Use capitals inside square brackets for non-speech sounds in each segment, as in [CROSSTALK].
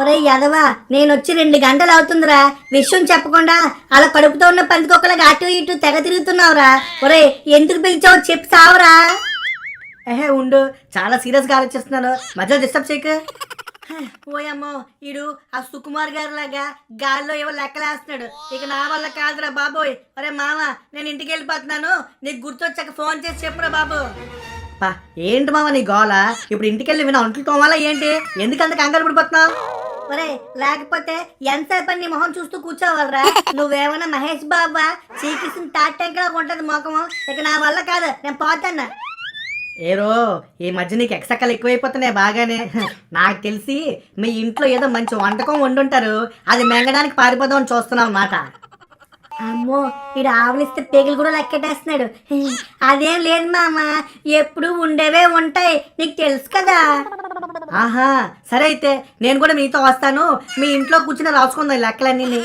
ఒరే యదవా నేను వచ్చి రెండు గంటలు అవుతుందిరా. విషయం చెప్పకుండా అలా కడుపుతో ఉన్న పందికొక్కలకు అటు ఇటు తెగ తిరుగుతున్నావురా. ఒరే ఎందుకు పిలిచావు చెప్పి సావరా. ఏహే ఉండు. చాలా సీరియస్గా ఆలోచిస్తున్నాను. మధ్యలో డిస్టర్బ్ చేయకు. ఓయమ్మో ఈడు ఆ సుకుమార్ గారి లాగా గాల్లో ఏవో లెక్కలేస్తున్నాడు ఇక నా వల్ల కాదురా బాబోయ్. ఒరే మామ నేను ఇంటికి వెళ్ళిపోతున్నాను. నీకు గుర్తొచ్చాక ఫోన్ చేసి చెప్పురా బాబు. పా ఏంటి మామ నీ గోల? ఇప్పుడు ఇంటికి వెళ్ళి విన ఒంటలు తోమాలా ఏంటి? ఎందుకంత కంగారు పడిపోతున్నావు? ఒరే లేకపోతే ఎంతసేపు నీ మొహం చూస్తూ కూర్చోవాలరా? నువ్వేమన్నా మహేష్ బాబా శ్రీకృష్ణ తాటంకలా ఉంటది మొఖము ఇక నా వల్ల కాదు నేను పోతాను ఏరో ఈ మధ్య నీకు ఎక్సక్కలు ఎక్కువైపోతున్నాయి బాగానే. నాకు తెలిసి మీ ఇంట్లో ఏదో మంచి వంటకం వండుంటారు. అది మెంగడానికి పారిపోదామని చూస్తున్నావు అన్నమాట. అమ్మో ఈడు ఆవులిస్తే పేగులు కూడా లెక్కెట్టేస్తున్నాడు. అదేం లేదు మామ ఎప్పుడు ఉండేవే ఉంటాయి నీకు తెలుసు కదా. ఆహా సరే అయితే నేను కూడా మీతో వస్తాను. మీ ఇంట్లో కూర్చుని రాసుకుందాం లెక్కలన్నీ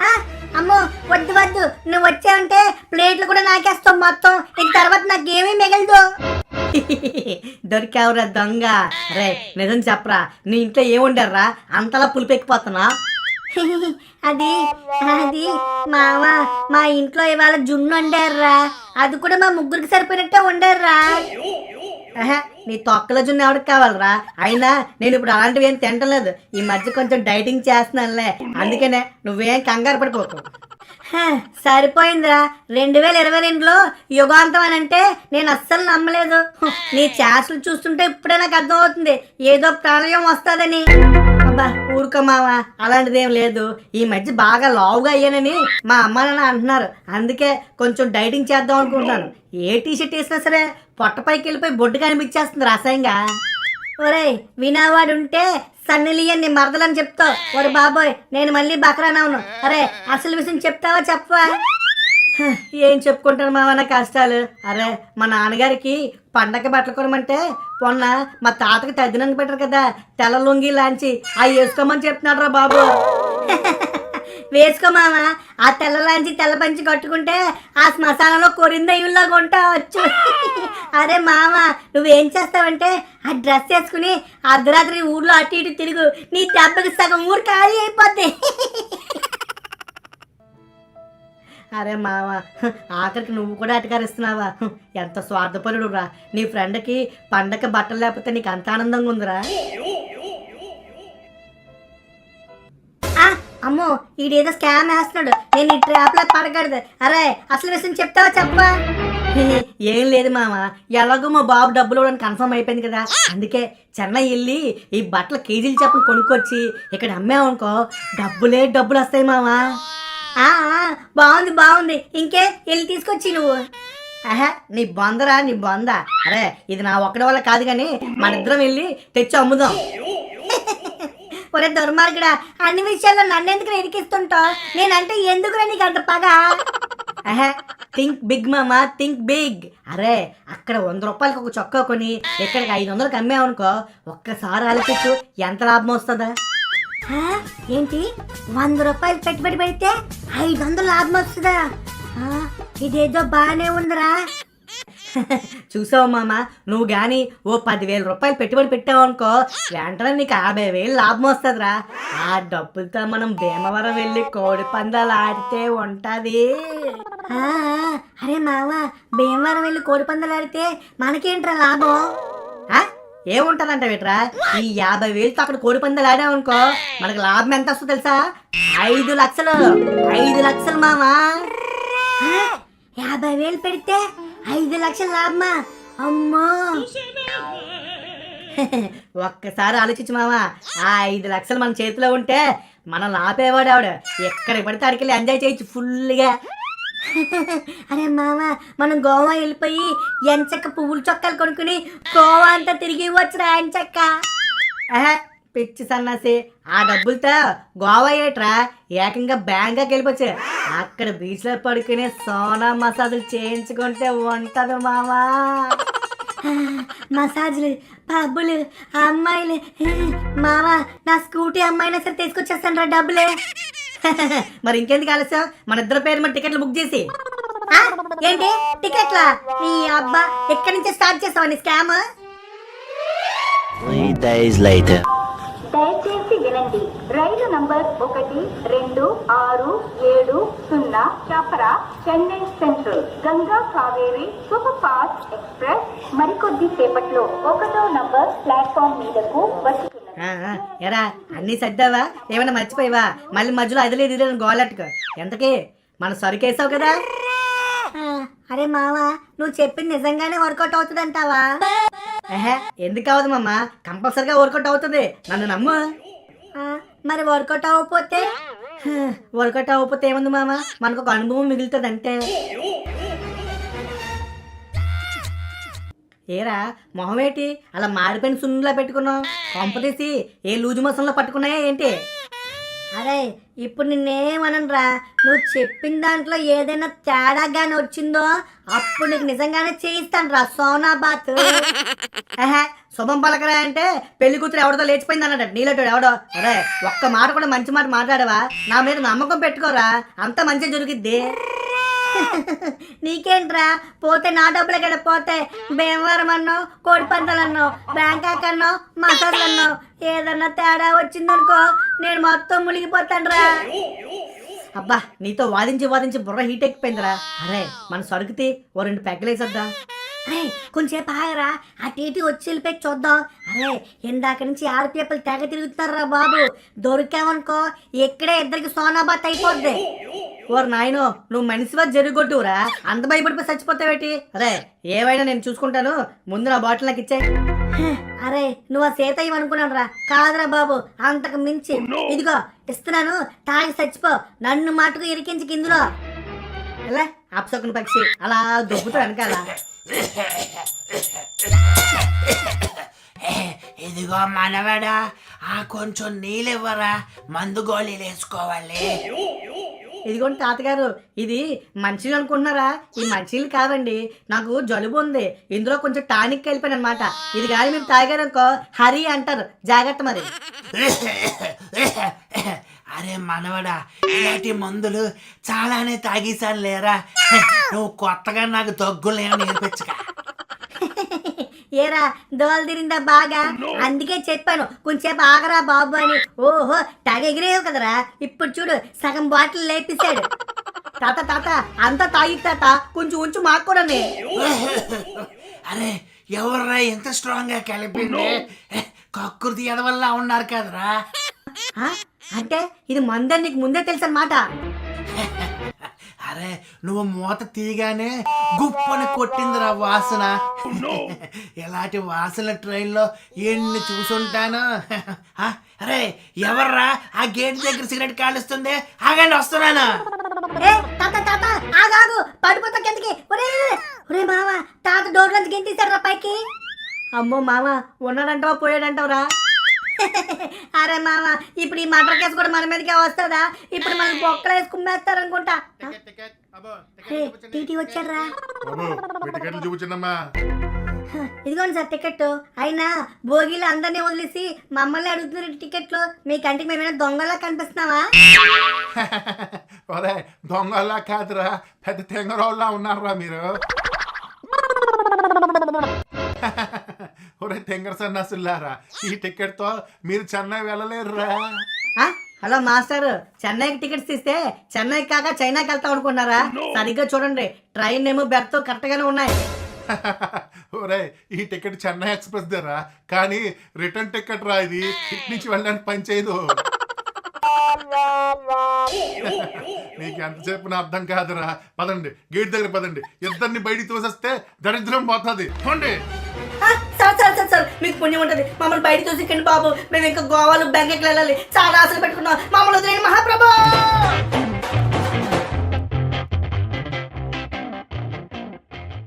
ఆ, అమ్మో వద్దు వద్దు. నువ్వు వచ్చావంటే ప్లేట్లు కూడా నాకేస్తావు మొత్తం. ఇక తర్వాత నాకేమీ మిగలదు. దొరికావురా దొంగ. రే నిజం చెప్పరా నీ ఇంట్లో ఏముండారా అంతలా పులిపెక్కిపోతున్నా అది అది మామ మా ఇంట్లో ఇవాళ జున్ను వండారా అది కూడా మా ముగ్గురికి సరిపోయినట్టే వండారా నీ తొక్కల జున్ను ఎవరికి కావాలరా? అయినా నేను ఇప్పుడు అలాంటివి ఏం తింటలేదు ఈ మధ్య కొంచెం డైటింగ్ చేస్తున్నానులే. అందుకనే నువ్వేం కంగారు పడుకోకు సరిపోయిందిరా. రెండు వేల ఇరవై రెండులో యుగాంతం అని అంటే నేను అస్సలు నమ్మలేదు. నీ చేష్టలు చూస్తుంటే ఇప్పుడే నాకు అర్థమవుతుంది. ఏదో ప్రళయం వస్తుందని. అబ్బా ఊరుకో మావా అలాంటిదేం లేదు. ఈ మధ్య బాగా లావుగా అయ్యానని మా అమ్మ నాన్న అంటున్నారు. అందుకే కొంచెం డైటింగ్ చేద్దాం అనుకుంటున్నాను. ఏ టీషర్ట్ వేసినా సరే పొట్టపైకి వెళ్ళిపోయి బొడ్డు కనిపించేస్తుంది రసాయంగా ఒరే వినావాడు ఉంటే సన్నలియన్ నీ మరదలని చెప్తావు ఒరే బాబోయ్ నేను మళ్ళీ బకరానవును అరే అసలు విషయం చెప్తావా చెప్పవా? ఏం చెప్పుకుంటాను మావా నా కష్టాలు? అరే మా నాన్నగారికి పండగ బట్టలు కొనమంటే మొన్న మా తాతకి తద్దినందుకు పెట్టారు కదా తెల్ల లొంగి లాంచి. అవి వేసుకోమని చెప్తున్నాడు రా బాబు. [LAUGHS] వేసుకో మామ ఆ తెల్లలాంచి తెల్ల పంచి కట్టుకుంటే ఆ శ్మశానంలో కొరిందయ్యుల్లాగా ఉంటావచ్చు. [LAUGHS] అరే మామ నువ్వేం చేస్తావంటే ఆ డ్రెస్ వేసుకుని అర్ధరాత్రి ఊర్లో అటు ఇటు తిరుగు. నీ దెబ్బకి సగం ఊరు ఖాళీ అయిపోద్ది. [LAUGHS] అరే మావ ఆఖరికి నువ్వు కూడా అటకారిస్తున్నావా ఎంత స్వార్థపరుడు రా నీ ఫ్రెండ్కి పండగ బట్టలు లేకపోతే నీకు అంత ఆనందంగా ఉందిరా. అమ్మో ఈడేదో స్కామ్ వేస్తున్నాడు. నేను ఈ ట్రాప్లో పడకూడదు అరే అసలు విషయం చెప్తావా చెప్పా. [LAUGHS] ఏం లేదు మామ ఎలాగో మా బాబు డబ్బులు ఇవ్వడానికి కన్ఫర్మ్ అయిపోయింది కదా. అందుకే చెన్నై వెళ్ళి ఈ బట్టల కేజీలు చెప్పలు కొనుక్కొచ్చి ఇక్కడ అమ్మామనుకో డబ్బులే డబ్బులు వస్తాయి మామా బాగుంది బాగుంది. ఇంకే వెళ్ళి తీసుకొచ్చి నువ్వు. ఆహా నీ బొందరా నీ బొంద. అరే ఇది నా ఒక్కడి వల్ల కాదు కానీ మన ఇద్దరం వెళ్ళి తెచ్చి అమ్ముదాం. ఒరే దుర్మార్గుడా అన్ని విషయాల్లో నన్ను ఎందుకు ఇరికిస్తుంటావు నేనంటే ఎందుకురా నీకు అంత పగ? ఆహా థింక్ బిగ్ మామా థింక్ బిగ్ అరే అక్కడ వంద రూపాయలకి ఒక చొక్కా కొని ఇక్కడికి ఐదు వందలకి అమ్మామనుకో ఒక్కసారి ఆలోచించు ఎంత లాభం వస్తుందా? ఏంటి? వంద రూపాయలు పెట్టుబడి పెడితే ఐదు వందలు లాభం వస్తుందా? ఇదేదో బాగానే ఉందిరా. [LAUGHS] చూసావు మామ? నువ్వు గాని ఓ పదివేల రూపాయలు పెట్టుబడి పెట్టావు అనుకో వెంటనే నీకు యాభై వేలు లాభం వస్తుందిరా. ఆ డబ్బులతో మనం భీమవరం వెళ్ళి కోడి పందాలు ఆడితే ఉంటది. అరే మామ భీమవరం వెళ్ళి కోడి పందాలు ఆడితే మనకేంట్రా లాభం? ఏముంటదంట వీట్రా ఈ యాభై వేలతో అక్కడ కోడి పందాలు ఆడామనుకో మనకు లాభం ఎంత వస్తుందో తెలుసా? ఐదు లక్షలు. ఐదు లక్షలు మామా. యాభై వేలు పెడితే ఐదు లక్షల లాభమా? అమ్మో. [LAUGHS] ఒక్కసారి ఆలోచించు మామా. ఆ ఐదు లక్షలు మన చేతిలో ఉంటే మనం ఆపేవాడు ఆవిడ. ఎక్కడికి పడితే అడికెళ్ళి ఎంజాయ్ చేయొచ్చు ఫుల్గా అరే మామ మనం గోవా వెళ్ళిపోయి ఎంచక్క పువ్వుల చొక్కాలు కొనుక్కుని గోవా అంతా తిరిగి వచ్చురా ఎంచక్క. పిచ్చి సన్నాసి ఆ డబ్బులతో గోవా ఏట్రా? ఏకంగా బ్యాంకాక్ వెళ్ళిపోవచ్చు అక్కడ బీచ్లో పడుకుని సోనా మసాజులు చేయించుకుంటే ఉంటది మామా మసాజ్లు పబ్బులు అమ్మాయిలు. మామ నా స్కూటీ అమ్మాయినా సరే తీసుకొచ్చేస్తాను రా డబ్బులే. మరి ఇంకెందుకు ఆలస్యం? మన ఇద్దరు పేరు మీద టికెట్లు బుక్ చేసి. ఆ? ఏంటి? టికెట్లా? నీ అబ్బా ఎక్కడి నుంచి స్టార్ట్ చేస్తావా నీ స్కామ్. దయచేసి వినండి. రైలు నంబర్ ఒకటి రెండు ఆరు ఏడు సున్నా Chhapra Chennai central Ganga Kaveri super fast express. మరికొద్ది సేపట్లో ఒకటో నంబర్ ప్లాట్ఫామ్ మీదకు ఆ, ఎరా అన్నీ సర్దావా? ఏమైనా మర్చిపోయావా? మళ్ళీ మధ్యలో అది లేదు ఇది గోలట్టుకు ఎంతకి? మన సరుకేసావు కదా? అరే మామ నువ్వు చెప్పింది నిజంగానే వర్కౌట్ అవుతుందంటావా? ఏహే ఎందుకు అవ్వదు మమ్మ కంపల్సరిగా వర్కౌట్ అవుతుంది. నన్ను నమ్ము. మరి వర్కౌట్ అవ్వకపోతే? వర్కౌట్ అవ్వకపోతే ఏముంది మామ? మనకు ఒక అనుభవం మిగులుతుంది అంటే ఏరా మొహం అలా మాడిపోయిన సున్నులా పెట్టుకున్నావు? కొంపతీసి ఏ లూజు మసంలో పట్టుకున్నాయా ఏంటి? అరే ఇప్పుడు నిన్నేమనరా నువ్వు చెప్పిన దాంట్లో ఏదైనా తేడాగానే వచ్చిందో అప్పుడు నీకు నిజంగానే చేయిస్తాను రా సోనాబాత్. ఏహే శుభం పలకరా అంటే పెళ్ళి కూతురు ఎవరితో లేచిపోయింది అన్నాడు నీలటోడు ఎవడో? అరే ఒక్క మాట కూడా మంచి మాట మాట్లాడవా? నా మీద నమ్మకం పెట్టుకోరా అంత మంచి జరుగుద్ది. నీకేంట్రా? పోతే నా డబ్బులు ఎక్కడ పోతే భీమవరం అన్నావు కోడి పంటలు అన్నావు బ్యాంకాక్ అన్నావు మసాజ్ అన్నావు. ఏదన్నా తేడా వచ్చిందనుకో నేను మొత్తం మునిగిపోతానురా. అబ్బా నీతో వాదించి వాదించి బుర్ర హీట్ ఎక్కిపోయిందిరా. అరే మన సరుకుతి ఓ రెండు పెగ్గలేసొద్దాం. అరే కొంచెంసేపు ఆగరా. అటు ఇటు వచ్చి వెళ్ళిపోయి చూద్దాం. అరే ఇందాక నుంచి ఆడపీపలు తెగ తిరుగుతున్నారా బాబు? దొరికామనుకో ఇక్కడే ఇద్దరికి సోనాబాత్ అయిపోద్ది. ఓరు నాయనో నువ్వు మనిషివా జరుగుగొట్టురా అంత భయపడిపోయి చచ్చిపోతావేటి అరే ఏవైనా నేను చూసుకుంటాను. ముందు నా బాటిల్ నాకు ఇచ్చే హ, అరే నువ్వు ఆ సీతయ్య అనుకున్నాను రా కాదురా బాబు అంతకు మించి. ఇదిగో ఇస్తున్నాను. తాగి చచ్చిపో. నన్ను మటుకు ఇరికించి కిందులో ఎలా అప్సకుని పక్షి అలా దొబ్బుతూ వెనకాల. ఇదిగో మనవడా ఆ కొంచెం నీళ్ళివ్వరా? మందు గోళీలు వేసుకోవాలి. ఇదిగోండి తాతగారు ఇది మంచిగా అనుకుంటున్నారా? ఈ మంచిలు కాదండి నాకు జలుబు ఉంది. ఇందులో కొంచెం టానిక్ కలిపాను అనమాట ఇది కానీ మీరు తాగారు అనుకో హరి అంటారు. జాగ్రత్త మరి. [LAUGHS] అరే మనవడా ఇలాంటి మందులు చాలానే తాగేశాను లేరా? నువ్వు కొత్తగా నాకు దగ్గులేమో నేర్పించక. ఏరా దోలు తిరిందా బాగా? అందుకే చెప్పాను కొంచెంసేపు ఆగరా బాబు అని. ఓహో తెగ ఎగిరేవు కదరా? ఇప్పుడు చూడు సగం బాటిల్ లేపిస్తాడు తాత తాత అంతా తాగి తాత కొంచెం ఉంచు మాకు కూడా అరే ఎవర్రా ఎంత స్ట్రాంగ్గా కలిపింది? కక్కుర్తి ఎదవల్లా ఉన్నారు కదరా? అంటే ఇది మందని నీకు ముందే తెలుసు అనమాట అరే నువ్వు మూత తీయగానే గుప్పని కొట్టిందిరా వాసన. ఎలాంటి వాసన ట్రైన్లో ఎన్ని చూసుంటాను? అరే ఎవర్రా? ఆ గేట్ దగ్గర సిగరెట్ కాలుస్తుంది? ఆగండి వస్తున్నాను. పడిపోతా కిందకి. ఒరే ఒరే మామ తాత డోర్ నుంచి గెంతేశాడు పైకి. అమ్మో మామ ఉన్నాడంటావా పోయాడంటావరా? అరే మామ ఇప్పుడు ఈ మటర్ కేసు కూడా మన మీదకే వస్తుందా? ఇప్పుడు మనం బొక్కలు వేసి కుమ్మేస్తారనుకుంటా అరే టీటీ వచ్చారా టికెట్లు చూపించండమ్మా. ఇదిగోండి సార్ టికెట్ అయినా భోగిలు అందరినీ వదిలేసి మమ్మల్ని అడుగుతున్నారు టికెట్లు. మీ కంటికి మేమైనా దొంగలా కనిపిస్తున్నావా? [LAUGHS] ఒరే దొంగల్లా కాదురా. పెద్ద తెంగరోళ్ళ ఉన్నారా మీరు. [LAUGHS] ఒరే తెంగర సన్నాసులారా ఈ టికెట్తో మీరు చెన్నై వెళ్ళలేరురా. ఆ? హలో మాస్టర్ చెన్నైకి టికెట్స్ తీస్తే చెన్నై కాక చైనాకి వెళ్తాం అనుకున్నారా? సరిగ్గా చూడండి ట్రైన్ ఏమో బెర్త్ కరెక్ట్ గానే ఉన్నాయి. [LAUGHS] ఒరే ఈ టికెట్ చెన్నై ఎక్స్ప్రెస్ దరా? కానీ రిటర్న్ టికెట్ రా ఇది. ఇటు నుంచి వెళ్ళడానికి పని చేయదు. నీకు ఎంతసేపు నా అర్థం కాదురా. పదండి గేట్ దగ్గర పదండి. ఇద్దరిని బయటికి తోసేస్తే దరిద్రం పోతుంది. సార్ సార్ సార్ మీకు పుణ్యం ఉంటుంది. మమ్మల్ని బయట చూసి బాబు. మేము ఇంకా గోవాలు బెంగకి వెళ్ళాలి. చాలా ఆశలు పెట్టుకున్నాం. మమ్మల్ని వదిలేయండి మహాప్రభా!